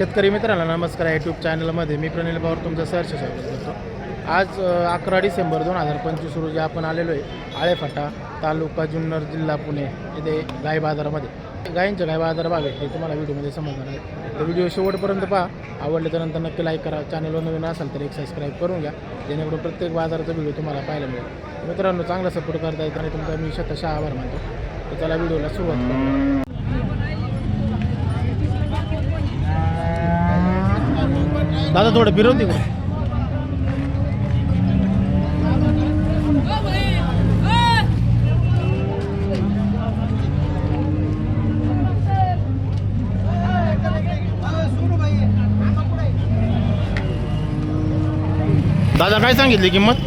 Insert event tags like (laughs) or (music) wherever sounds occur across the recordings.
शेतकरी मित्रांना नमस्कार. यूट्यूब चॅनलमध्ये मी प्रणील पवार तुमचं सहर्ष स्वागत करतो. आज अकरा डिसेंबर दोन हजार पंचवीस रोजी आपण आलेलो आहे आळेफाटा तालुका जुन्नर जिल्हा पुणे येथे गाय बाजारामध्ये. गायींचे गाय बाजार भाग आहे हे तुम्हाला व्हिडिओमध्ये समजणार आहे. तर व्हिडिओ शेवटपर्यंत पहा. आवडले तर नंतर नक्की लाईक करा. चॅनलवर नवीन असेल तर एक सबस्क्राईब करून घ्या. जेणेकरून प्रत्येक बाजाराचा व्हिडिओ तुम्हाला पाहायला मिळेल. मित्रांनो चांगला सपोर्ट करता येत आणि तुमचा मी शतशः आभार मानतो. तर चला व्हिडिओला सुरुवात करू दादा थोडं फिरवून तिकडे दादा काय सांगितली किंमत?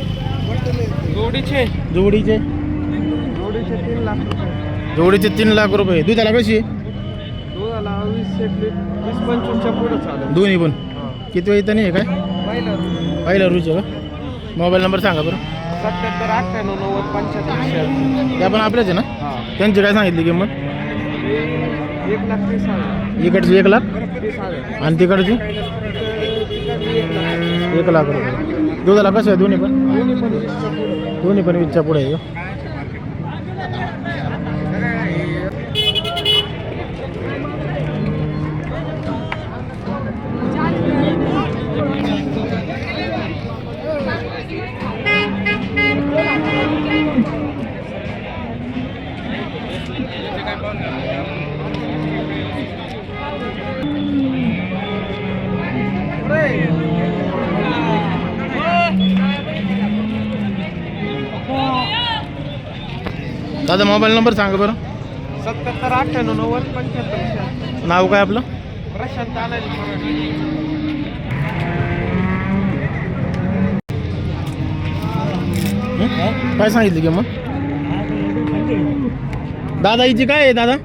जोडीचे. जोडीचे? जोडीचे तीन लाख रुपये. जोडीचे तीन लाख रुपये. दुधाला कशी आहे? दुधाला वीस एक लिट- वीस पंचवीसच्या पुढे चालेल दोन्ही पण. किती वेळ इथं नाही आहे काय? पहिलं पहिला रुचे का? मोबाईल नंबर सांगा बरं. सत्याहत्तर अठ्ठ्याण्णव नव्वद पंच्याहत्तर ते आपण आपल्याच आहे ना? हां. त्यांची काय सांगितली किंमत? एक लाख तीस हजार. इकडची एक लाख? तीस हजार. आणि तिकडची? तिकडे एक लाख एक लाख रुपये. दुधाला कसं आहे? दोन्ही पण? दोन्ही पण वीसच्या पुढे. दोन्ही पण वीसच्या पुढे आहे का? दादा मोबाईल नंबर सांगा बरं. सत्याहत्तर अठ्ठ्याण्णव नव्वद पंच्याहत्तर नाव काय आपलं? प्रशांत आलाय? काय सांगितली किंमत दादा हिची काय आहे दादा?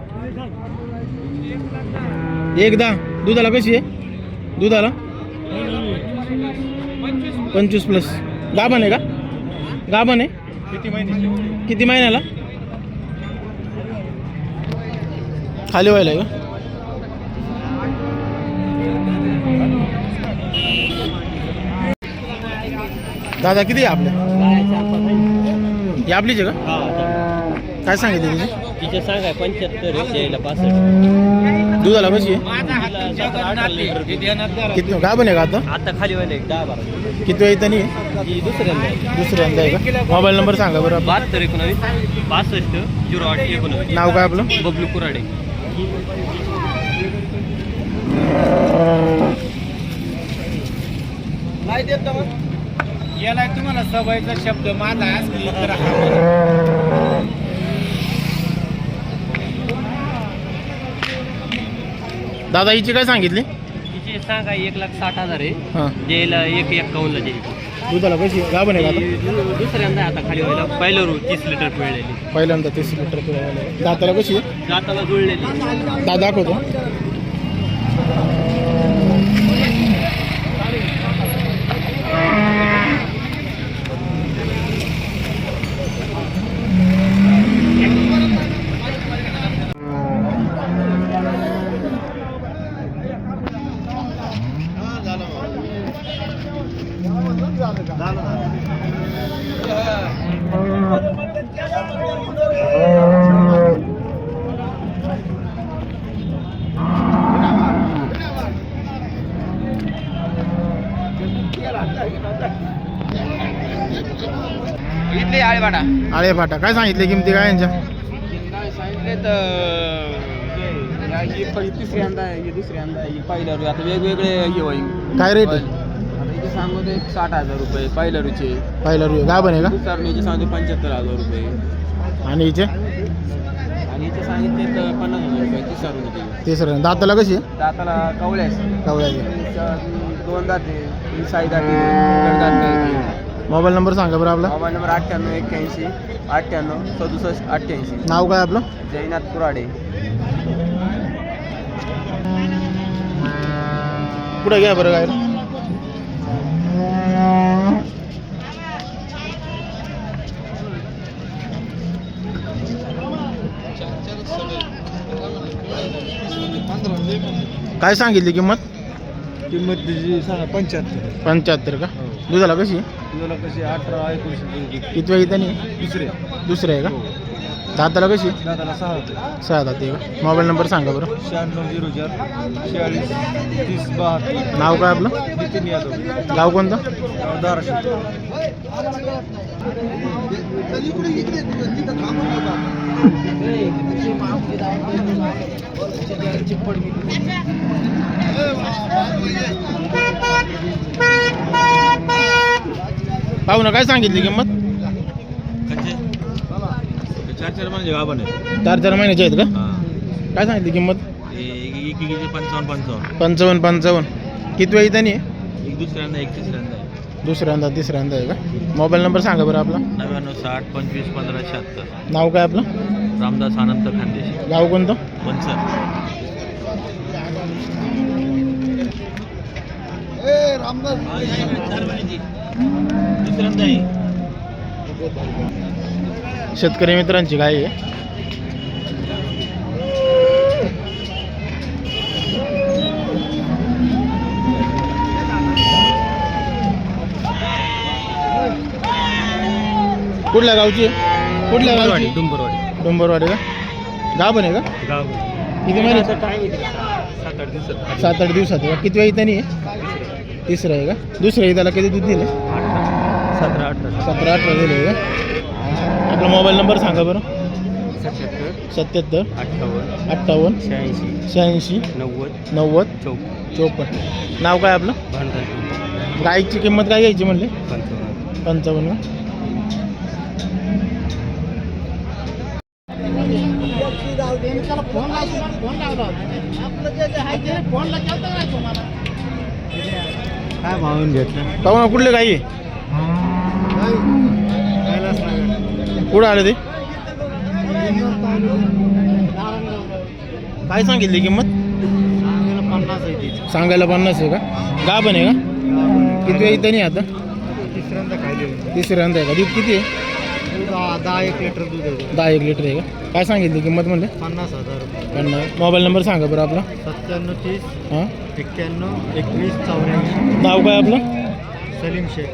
एकदा. दुधाला कशी आहे? दुधाला? पंचवीस प्लस. गाभण आहे का? गाभण आहे? किती महिन्याला? खाली व्हायला आहे का? दादा किती आहे आपल्या? ही आपलीच आहे का? काय सांगितलं तिची? तिचे सांगाय पंच्याहत्तर यायला पासष्ट. दुधाला कशी आहे? किती? गाभण आहे का आता? आता खाली व्हायला एक दहा बारा. किती वेळ इथं नाही आहे? ही दुसऱ्यांदा आहे. दुसऱ्यांदा आहे का? मोबाईल नंबर सांगा बरं. आपला. बहात्तर एकोणावीस पासष्ट झिरो आठ एकोणावीस. नाव काय आपलं? बबलू कुराडे नाही देत याला तुम्हाला सवयचा शब्द माझा असली तर हा दादा हिची काय सांगितली? तिचे सांगाय एक लाख साठ हजार आहे. द्यायला एक एक्कावन्नला द्यायची. दुधाला कशी? गाभण आहे का आता? दुसऱ्यांदा आता खाली व्हायला. पहिलं रू तीस लिटर पिळलेली पहिल्यांदा तीस लिटर दाताला कशी? आहे दाताला जुळलेली. दा दाखवतो. इथले आळेवाडा. आळे फाटा काय सांगितले? किमती काय यांच्या? सांगितले तर ही पहिली तिसऱ्यांदा आहे ही दुसऱ्यांदा आहे ही पहिल्या रू आता वेगवेगळे हे होईल. काय रेट आता आहे इथे सांगतो एक साठ हजार रुपये पहिल्या रुचे. पहिला रुपये गाभण आहे दुसऱ्याचे सांगतो पंच्याहत्तर हजार रुपये. का आणि हिचे? आणि इथे सांगितले तर पन्नास हजार रुपये तिसऱ्या तिसरं दाताला कशी आहे? दाताला कवळ्यास कवळ्याची दोन दाते साई दाते मोबाईल नंबर सांगा बरं आपला. मोबाईल नंबर अठ्ठ्याण्णव एक्क्याऐंशी अठ्ठ्याण्णव सदुसष्ट अठ्ठ्याऐंशी. नाव काय आपलं? जयनाथ कुराडे. पुढे घ्या बरं काय काय सांगितली किंमत? किंमत त्याची सांगा पंच्याहत्तर. पंच्याहत्तर का? दुधाला कशी? आहे? तुला कशी अठरा एकोणीस किती वेळ इथं नाही दुसरे. दुसरं आहे का? दाताला कशी? दादाला सहा होते. सहा दात आहे का? मोबाईल नंबर सांगा बरं. शहाण्णव झिरो चार शहाळीस तीस बहात्तर. नाव काय आपलं? नितीन यादव. गाव कोणतं? धाराशिव. (laughs) पाहू ना काय सांगितली किंमत? चार चार गाभण आहे चार चार महिन्याचे आहेत का? काय सांगितली किंमत? पंचावन्न पंचावन्न. पंचावन्न पंचावन्न. किती वेळ आहे? एक दुसऱ्यांदा एक तिसऱ्यांदा आहे. दुसऱ्यांदा तिसऱ्यांदा आहे का? मोबाईल नंबर सांगा बरं आपला. नव्याण्णव साठ पंचवीस पंधरा शहात्तर. नाव काय आपलं? रामदास आनंद खानदेशी. गाव कोणतं? पंचर शेतकरी मित्रांची गाय आहे. कुठल्या गावची? आहे? कुठल्या गावची? डुंबरवाडी डोंबरवाडी. का? गाव पण आहे का? गाव. किती सात आठ दिवसात. सात आठ दिवसात आहे. का किती वेळ इथं नाही आहे? तिसरं आहे का? दुसरं आहे त्याला किती दूध दिलं सतरा अठरा. सतरा अठरा दिले आहे का? आपला मोबाईल नंबर सांगा बरं. सत्याहत्तर. अठ्ठावन्न. अठ्ठावन्न. शहाऐंशी. शहाऐंशी. नव्वद. नव्वद. चौक चोपन्न. नाव काय आपलं? भांडण गाईची किंमत काय घ्यायची म्हणले? पंचावन्न. पंचावन्न. का? काय भावून घेतलं? पाहू ना कुठले काही कुठं आले ते? काय सांगितली किंमत? पन्नास आहे तिची सांगायला पन्नास आहे का? गा पण आहे का? किती वेळ नाही आता? तिसऱ्यांदा खायली तिसऱ्यांदा आहे का? दूध किती आहे? दहा एक लिटर दूध आहे. दहा एक लिटर आहे का? काय सांगितली किंमत म्हणले? पन्नास हजार पन्नास. मोबाईल नंबर सांगा बरं आपला. सत्त्याण्णव तीस हां? एक्क्याण्णव एकवीस चौऱ्याऐंशी. नाव काय आपलं? सलीम शेख.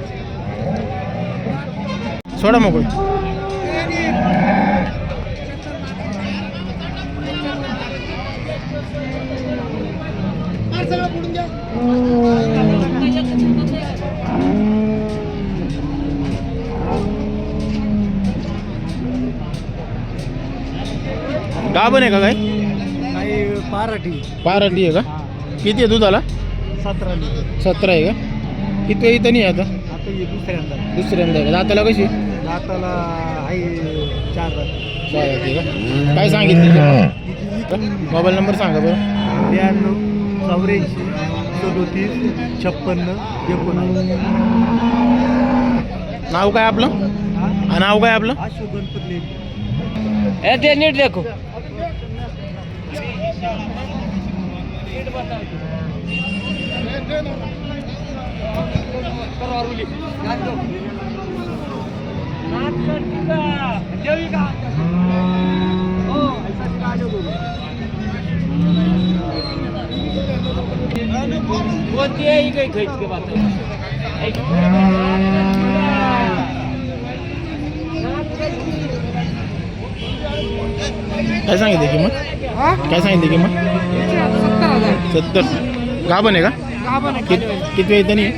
सोडा मोकळी गाभण आहे का काय? काही पाराठी. पाराटी आहे का? किती आहे दुधाला? सतरा लिटर. सतरा आहे का? किती वेळ इथं नाही आता. आता हे दुसऱ्यांदा. दुसऱ्यांदा आहे का? दाताला कशी? दाताला आहे चार दात. चार आहे का? काय सांगितली मोबाईल नंबर सांगा बरं. ब्याण्णव चौऱ्याऐंशी सदोतीस छप्पन्न एकोणऐंशी नाव काय आपलं? हा? नाव काय आपलं? अशोक गणपती ते नीट देखो. कोणती आहे काही खायची के बात काय सांगितली किंमत? काय सांगितली किंमत? सत्तर. गाभण आहे का? कित- किती वेळ नाही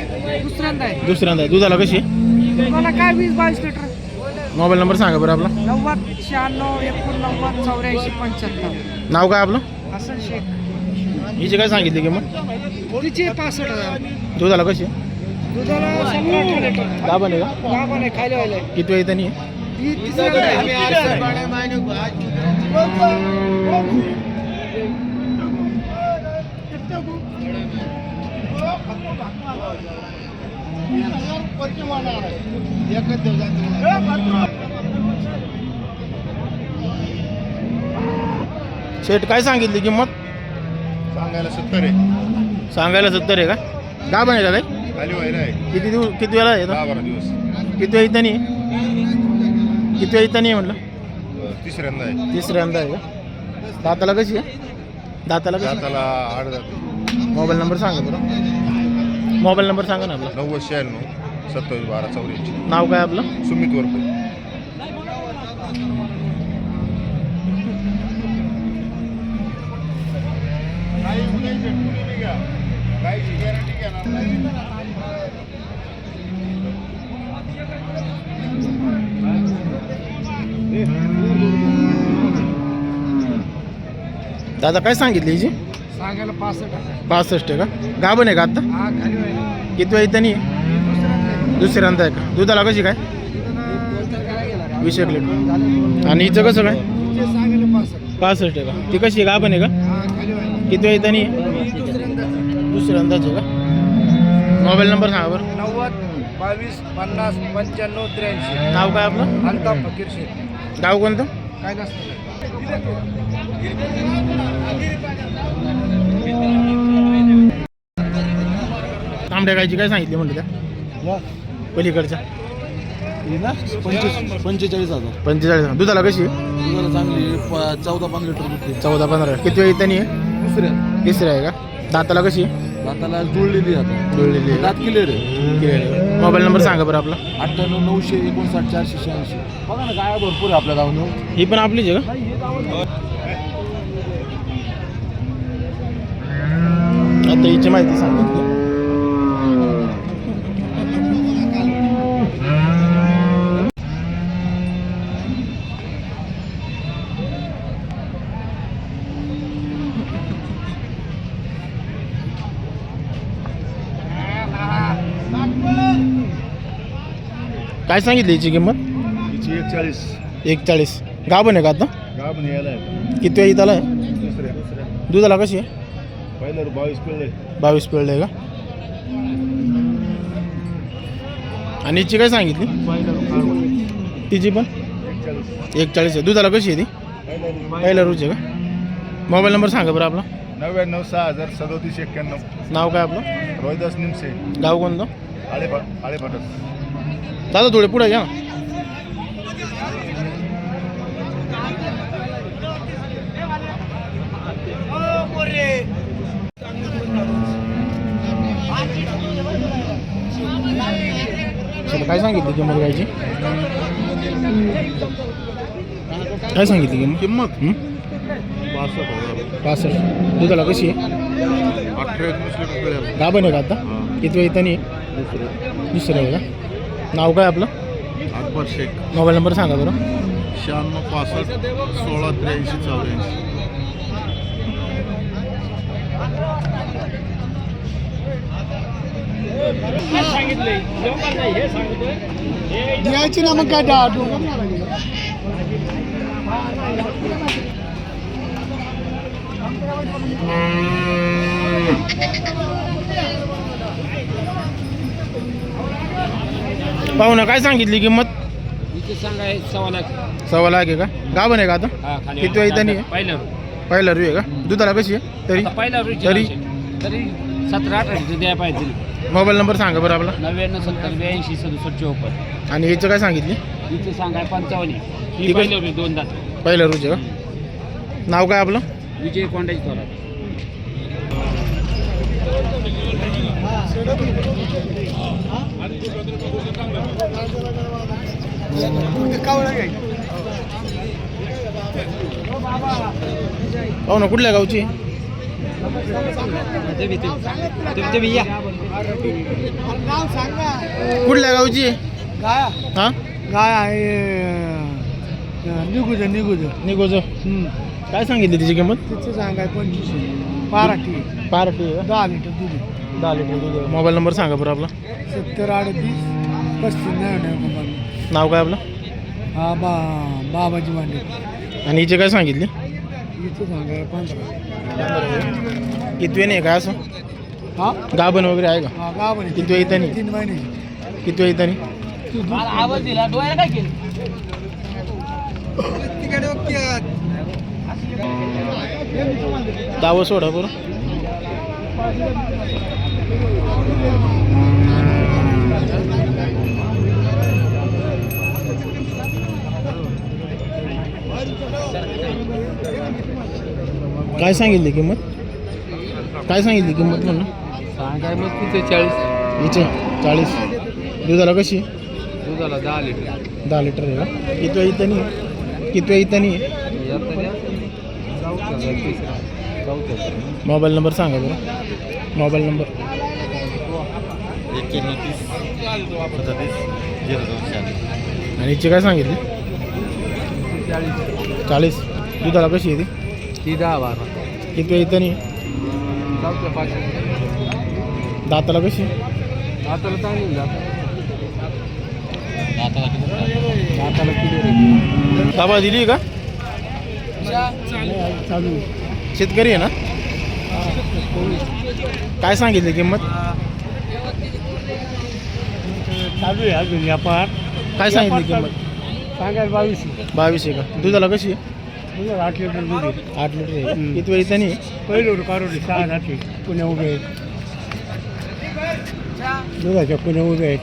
दुसऱ्यांदा आहे. दुसऱ्यांदा आहे. दुधाला कशी? आहे? काय वीस बावीस लिटर? मोबाईल नंबर सांगा बरं आपला. नव्वद शहाण्णव एकोणनव्वद चौऱ्याऐंशी पंच्याहत्तर. नाव काय आपलं? हसन शेख. हिची काय सांगितली किंमत? तिचे पासष्ट हजार. दुधाला कशी? आहे? दुधाला सतरा अठरा लिटर. गाभण आहे का? गाभण आहे व्हायला किती वेळ आहे? ही. शेट काय सांगितली किंमत? सांगायला सत्तर आहे. सांगायला सत्तर आहे का? गाभण आहे का काय खाली व्हायला आहे. किती दिवस किती वेळा येतं दहा बारा दिवस. किती वेळ इथं नाही? किती इथं नाही आहे म्हटलं? तिसऱ्यांदा आहे. तिसऱ्यांदा आहे का? दाताला कशी आहे? दाताला कशी दाताला आठ जाते मोबाईल नंबर सांगा बरं. मोबाईल नंबर सांगा ना आपला. नव्वद शहाण्णव सत्तावीस बारा चौऱ्याऐंशी. नाव काय आपलं? सुमित वरपे. दादा काय सांगितली हिची? सांगायला पासष्ट पासष्ट आहे का? गाभण आहे का आत्ता हा खाली किती वेळ इथं नाही दुसऱ्यांदा आहे का? दुधाला कशी काय? वीस एक लिटर आणि हिचं कसं काय? सांगायला पासष्ट पासष्ट आहे का? ती कशी आहे? गाभण आहे का? हा खाली किती वेळ इथं नाही दुसऱ्यांदाच आहे का? मोबाईल नंबर सांगा बरं. नव्वद बावीस पन्नास पंच्याण्णव त्र्याऐंशी. नाव काय आपलं? अल्ताफ फकीर शेख. गाव कोणतं? काय नसतं तांबड्या गायची काय सांगितली म्हणलं त्या? पलीकडच्या? पंचेचाळीस पंचेचाळीस हजार. पंचेचाळीस दुधाला कशी? आहे? दुधाला चांगली चौदा पंधरा लिटर दूध. चौदा पंधरा. किती वेळ आहे दुसऱ्या. तिसऱ्या आहे का? दाताला कशी? दाताला जुळलेली आता. जुळलेली दात का? क्लिअर आहे. क्लिअर आहे. मोबाईल नंबर सांगा बरं आपला. अठ्ठ्याण्णव नऊशे एकोणसाठ चारशे शहाऐंशी. बघा ना गाया भरपूर आहे आपल्या गावानं. ही पण आपलीच आहे का? आता हिची माहिती सांगितली काय सांगितली हिची किंमत? एकचाळीस. एकचाळीस. गाभण आहे का आता? यायला आहे. किती वेळ इथं? आहे दुसऱ्या. दुधाला कशी आहे? बावीस पिळले. बावीस पिळले आहे का? आणि हिची काय सांगितली? तिची पण? एकचाळीस. एकचाळीस आहे. दुधाला कशी आहे ती? पहिला रुच आहे का? मोबाईल नंबर सांगा बरं आपला. नव्याण्णव सहा हजार सदोतीस एक्क्याण्णव. नाव काय आपलं? रोहिदास निमसे. गाव कोणतं? आळेपा आळेपाटस दादा थोडे पुढे घ्या ना काय सांगितली किंमत गायची काय सांगितली किंमत? किंमत? पासष्ट दुधाला कशी आहे? गाभण आहे. का आता. किती वेळ इथं दुसरं. दुसरं आहे का? नाव काय आपलं? अकबर शेख. मोबाईल नंबर सांगा बरं शहाण्णव पासष्ट सोळा त्र्याऐंशी चौऱ्याऐंशी. द्यायची ना मग काय (laughs) पाहुणा काय सांगितली किंमत? इथे सांगाय सव्वा लाख. सव्वा लाख आहे का? गाभण आहे का आता? हा खाली किती वेळ इथं नाही आहे? पहिलं पहिला रू आहे का? दुधाला कशी आहे? तरी? आता पहिला रुई तरी? तरी सतरा अठरा लिटर द्यायला पाहिजे. मोबाईल नंबर सांगा बरं आपला. नव्याण्णव सत्तर ब्याऐंशी सदुसष्ट चौपन्न. आणि याचं काय सांगितली? इथे सांगाय पंचावन्न ही ठीक आहे. पहिलं रुई दोन दात पहिला आहे का? नाव काय आपलं? विजय कोंडाची थोरात. पाहुणा कुठल्या गावची? कुठल्या गावची? हां? गाय आहे निघू दे. निघू दे. निघोजो काय सांगितली तिची किंमत? तिचं सांगाय पंचवीस. बारा टी. पार्टी आहे का? दहा लिटर दूध दहा लिटर दूध आहे. मोबाईल नंबर सांगा बरं आपला. सत्तर अडतीस पस्तीस नाव काय आपलं? हा बा बाबाजी मांडे. आणि हिचे काय सांगितली? इथं सांगाय पंधरा. कितवे नाही काय असं? हा? गाभण वगैरे आहे का? हा गावाने किती वेळ इथं नाही तीन महिने. किती वेळ इथं नाही आवाज दिला डोळ्याला काय केलं? दावं सोडा बरं. काय सांगितली किंमत? काय सांगितली किंमत म्हणून? सांगाय मग तिथे चाळीस. हिचे चाळीस. दुधाला कशी? दुधाला दहा लिटर. दहा लिटर आहे का? कितव्या इथं नाही. कितव्या इथं नाही. मोबाईल नंबर सांगा बरं. Mobile number. एक्क्याण्णव तीस सदतीस झिरो दोन आणि हिची काय सांगितली? चाळीस. दुधाला कशी आहे ती? ती दहा बारा. कितव्या इथं नाही दाताला कशी? दाताला चांगली जात दाताला किती? दाबा दिली का? शेतकरी आहे ना? काय सांगितली किंमत? चालू आहे अजून व्यापार. काय सांगितली किंमत? सांगायला बावीस बावीस आहे का? दुधाला कशी आहे? आठ लिटर दूध आहे. आठ लिटर आहे? किती वेळ नाही पहिलं कारोडी सहा जाते पुण्या उभे आहेत. दुधाच्या पुण्या उभे आहेत.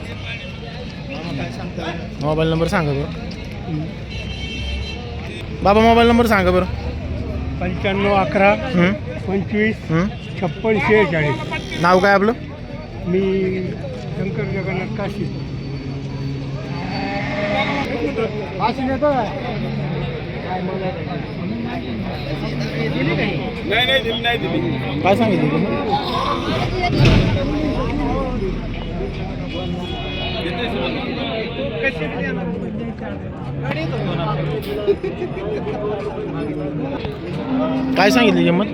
मोबाईल नंबर सांगा बरं. बाबा मोबाईल नंबर सांगा बरं. पंच्याण्णव अकरा हं? पंचवीस हं? छप्पन शेहेचाळीस. नाव काय आपलं? मी शंकर जगन्नाथ काशी. काशी येतो काय सांगितली किंमत काय सांगितली किंमत?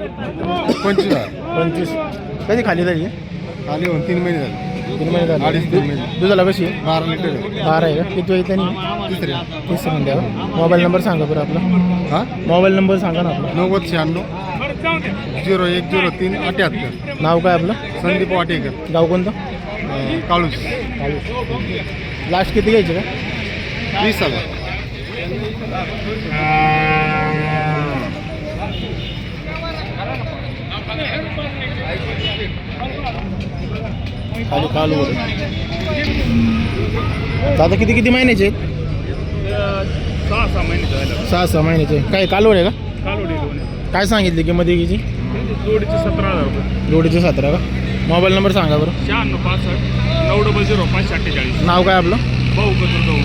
पंचवीस पंचवीस. कधी खाली झाली? खाली होऊन तीन महिने झाले. तीन महिने झाले. अडीच तीन महिने. दुधाला कशी? आहे बारा लिटर आहे. बारा आहे का? किती वेळ त्यांनी? तिसरे. तिसरं द्या मोबाईल नंबर सांगा बरं आपला. हा? मोबाईल नंबर सांगा ना आपला. नव्वद शहाण्णव झिरो एक झिरो तीन अठ्याहत्तर. नाव काय आपलं? संदीप वाटेकर. गाव कोणतं? अं, काळूस लास्ट किती घ्यायची का? वीस हजार खाली कालू दादा किती किती महिन्याचे आहेत? सहा सहा महिने झालं सहा सहा महिन्याचे. काय कालवड आहे का? कालोडी काय सांगितली किंमत एकीची जोडीचे सतरा हजार रुपये जोडीचे सतरा का? मोबाईल नंबर सांगा बरं. शहाण्णव पासष्ट नऊ डबल झिरो पाचशे अठ्ठेचाळीस. नाव काय आपलं? भाऊ कचर भाऊ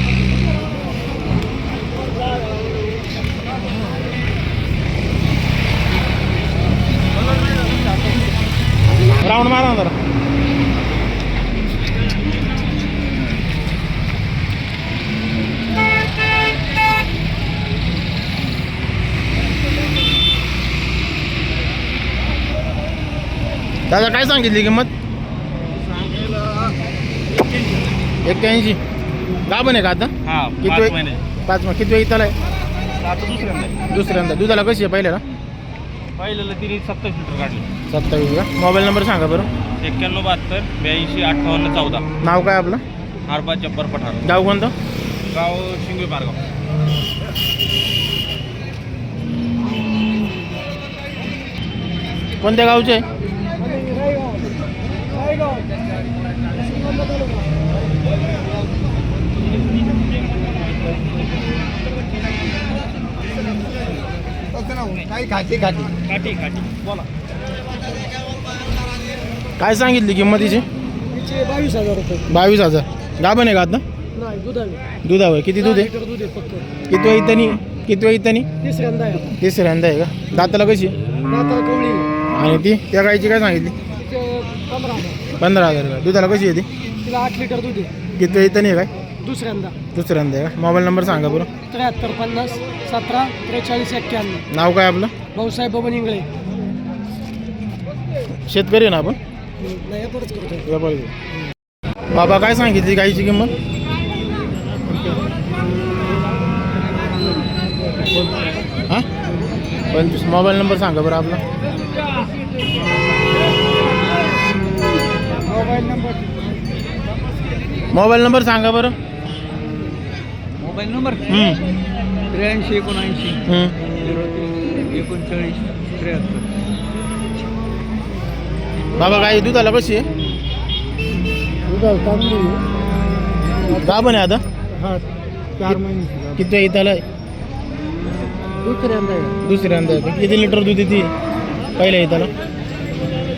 राऊंड मारा जरा. दादा काय सांगितली किंमत? एक्क्याऐंशी. गाभण आहे का आता? हा किती पाच वेळ महिने. पाच मग किती वेळ इथं आहे? आता दुसऱ्यांदा. दुसऱ्यांदा. दुधाला कशी आहे पहिल्याला? पहिल्याला तिने सत्तावीस लिटर काढले. सत्तावीस का? मोबाईल नंबर सांगा बरं. एक्क्याण्णव बहात्तर ब्याऐंशी अठ्ठावन्न चौदा. नाव काय आपलं? हारबा जब्बर पठार गाव कोणतं? गाव शिंगवे पारगाव. कोणत्या गावचे? आहे काही खाती खाती काठी काठी बोला. काय सांगितली किंमतीची बावीस हजार रुपये. बावीस हजार. गाभण आहे का आता? नाही दुधावी. किती दूध आहे? दूध आहे फक्त. किती वेळ इथं नाही किती वेळ इथं नाही तिसऱ्यांदा आहे. तिसऱ्यांदा आहे का? दाताला कशी? कवळी आणि ती? त्या गायची काय सांगितली? पंधरा हजार. पंधरा हजार का? दुधाला कशी आहे ती? तिला आठ लिटर दूध आहे. किती वेळ इथं नाही काय? दुसऱ्यांदा. दुसऱ्यांदा आहे का? मोबाईल नंबर सांगा बरं. त्र्याहत्तर पन्नास सतरा त्रेचाळीस एक्क्याण्णव. नाव काय आपलं? भाऊसाहेब बबन इंगळे. शेतकरी आहे ना आपण? नाही व्यापारी बाबा काय सांगितली गाईची किंमत? हां? पंचवीस. मोबाईल नंबर सांगा बरं आपला. मोबाईल नंबर मोबाईल नंबर सांगा बरं. Mobile number? त्र्याऐंशी एकोणऐंशी. एकोणचाळीस त्र्याहत्तर. बाबा गाई दुधाला कशी आहे. दुधाला चांगली गाभण आहे आता? हा चार महिने. किती इथं आहे? दुसऱ्यांदा आहे दुसऱ्यांदा आहे? किती लिटर दूध येते पहिल्या इथं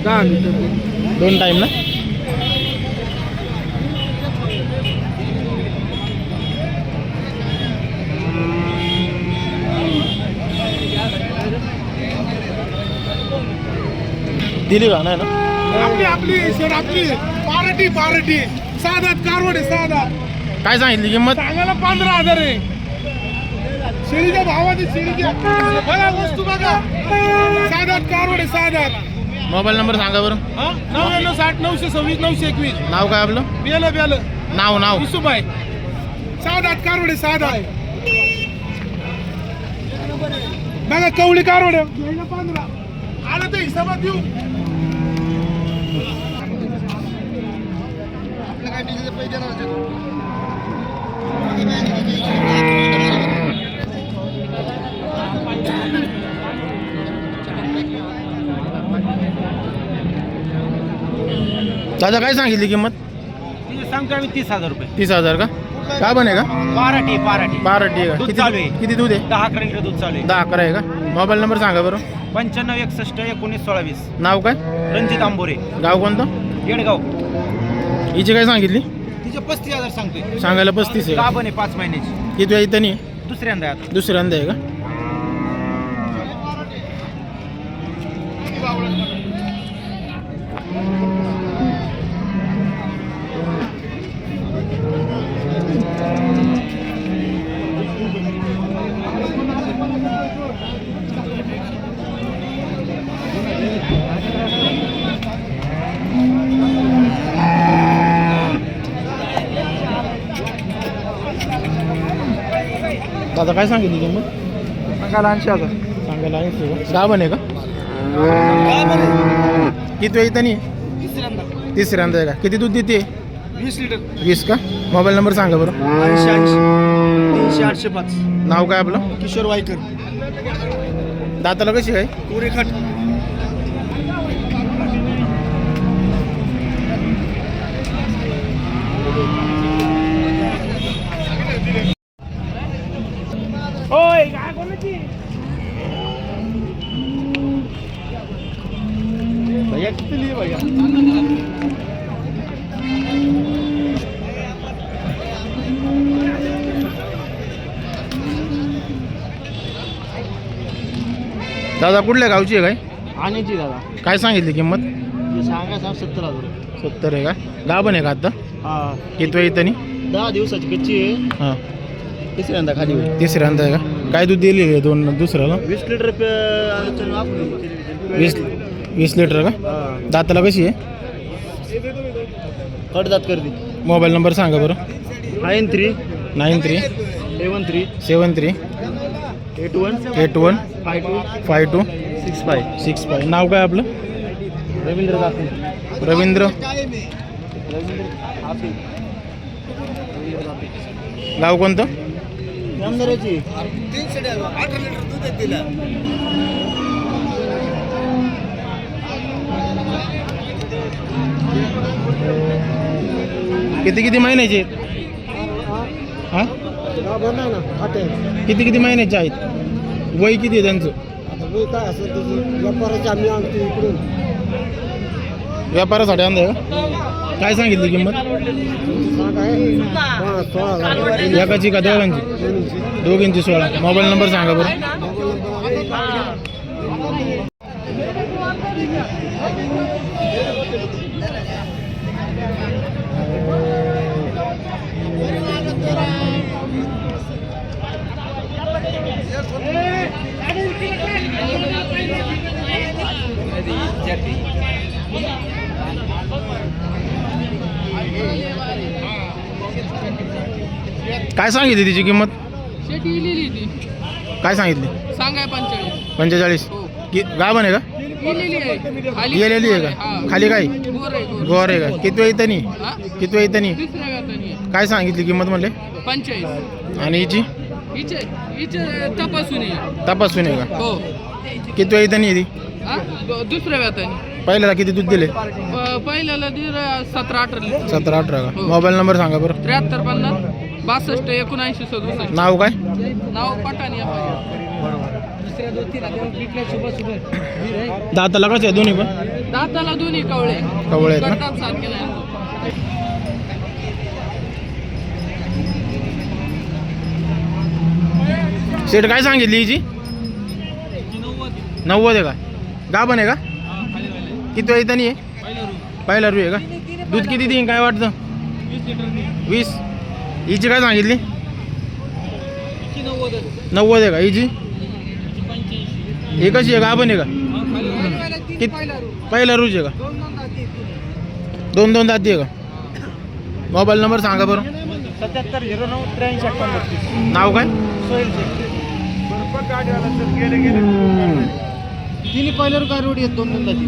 दहा लिटर दोन टाईम ना? दिली का नाही ना? आपली आपली सर आपली. Party party. साधात कारवडे साधात. काय सांगितली किंमत? सांगायला पंधरा हजार आहे. शेळीच्या भावाची शेळीच्या बघा वस्तू बघा. साधात कारवडे साधात. मोबाईल नंबर सांगा बरं. हा? नव्याण्णव साठ नऊशे सव्वीस नऊशे एकवीस. नाव काय आपलं? बेलं बेलं नाव नाव. विसुबाई. साधात कारवडे साधात. बघा कवळी कारवडे. पंधरा आलं ते हिसाबात देऊ. दादा काय सांगितली किंमत? सांगतो आम्ही तीस हजार रुपये. तीस हजार का? का बने का? पाराठी पाराठी. आहे का? दूध किती चालू आहे. किती दूध आहे? दहा अकरा लिटर दूध चालू आहे. दहा अकरा आहे का? मोबाईल नंबर सांगा बरं. पंच्याण्णव एकसष्ट एकोणीस सोळा वीस नाव काय? रणजित आंबोरे. गाव कोणतं? येडगाव. हिची काय सांगितली? तिचे पस्तीस हजार सांगतोय. सांगायला पस्तीस आहे का? गाभण आहे पाच महिन्याची. किती वेळा इथं नाही दुसऱ्यांदा आहे आता. दुसऱ्यांदा आहे का? दादा काय सांगितली किंमत सांगायला ऐंशी हजार. सांगायला ऐंशी का? गाभण आहे का किती वेळ नाही तिसऱ्यांदा आहे का? किती दूध देते? वीस लिटर. वीस का? मोबाईल नंबर सांगा बरं. ऐंशी ऐंशी. तीनशे आठशे पाच. नाव काय आपलं? किशोर वायकर. दाताला कशी काय कोरेखट. दादा कुठल्या गावची आहे काय? आणायची दादा. काय सांगितली किंमत? सांगा सांग सत्तर हजार. सत्तर आहे का? गाभण आहे का आता? हा. किती वेळ नाही दहा दिवसाची कच्ची आहे. हां. तिसऱ्यांदा खाली तिसऱ्यांदा आहे का? काय दूध दिली आहे दोन दुसऱ्याला? वीस लिटर वीस वीस लिटर का? दाताला कशी आहे? कडदात करते. मोबाईल नंबर सांगा बरं. Nine three nine three seven three seven three eight one? Eight one? Five two? Five two six five. Six five. नाव काय आपलं? रवींद्र रवींद्र? गाव कोणतं? किती किती महिन्याचे? ना किती किती महिन्याचे आहेत? वय किती आहे त्यांचं? आता काय असेल व्यापाराची आम्ही आणतो इकडून. व्यापारासाठी आणलं का? काय सांगितली किंमत? सांग आहे. हा, सोळा हजार. एकाची का दोघांची. दोघींची सोळा. मोबाईल नंबर सांगा बरं. काय सांगितली तिची किंमत? ती. काय सांगितली? सांगाय पंचेचाळीस. पंचेचाळीस. हो. कि गाभण आहे का? आहे. खाली गेलेली आहे हा. का खाली काय? गोर आहे गोर गोर आहे का? किती वेळ नाही हा? किती वेळ व्यातानी. काय सांगितली किंमत म्हणले? पंचेचाळीस. आणि हिची? हिचे हिचे तपासून आहे. तपासून आहे का? हो. किती वेळ इथं नाही हा? दुसऱ्या व्यातानी पहिल्याला किती दूध दिले? पहिल्याला दिलं सतरा अठरा सतरा अठरा का? हो. मोबाईल नंबर सांगा बरं. त्र्याहत्तर पन्नास बासष्ट एकोणऐंशी सदुसष्ट. नाव काय? नाव पठाणी दाताला कसं आहे दोन्ही पण? दाताला दोन्ही कवळे. कवळे आहेत ना? करतात सेट काय सांगितली हिची? नव्वद आहे का? गाभण आहे का? किती वेळ त्यांनी आहे पहिला रू आहे का? दूध किती देईन? काय वाटतं? वीस. हिची काय सांगितली? नव्वद आहे का हिची? ही कशी आहे? गाभण आहे का? किती पहिला रूज आहे का? दोन दोन दाती आहे का? मोबाईल नंबर सांगा बरं. सत्याहत्तर झिरो नऊ त्र्याऐंशी अठ्ठ्याण्णव नाव काय? तिन्ही पहिल्यावर काय येत दोन दोन दाती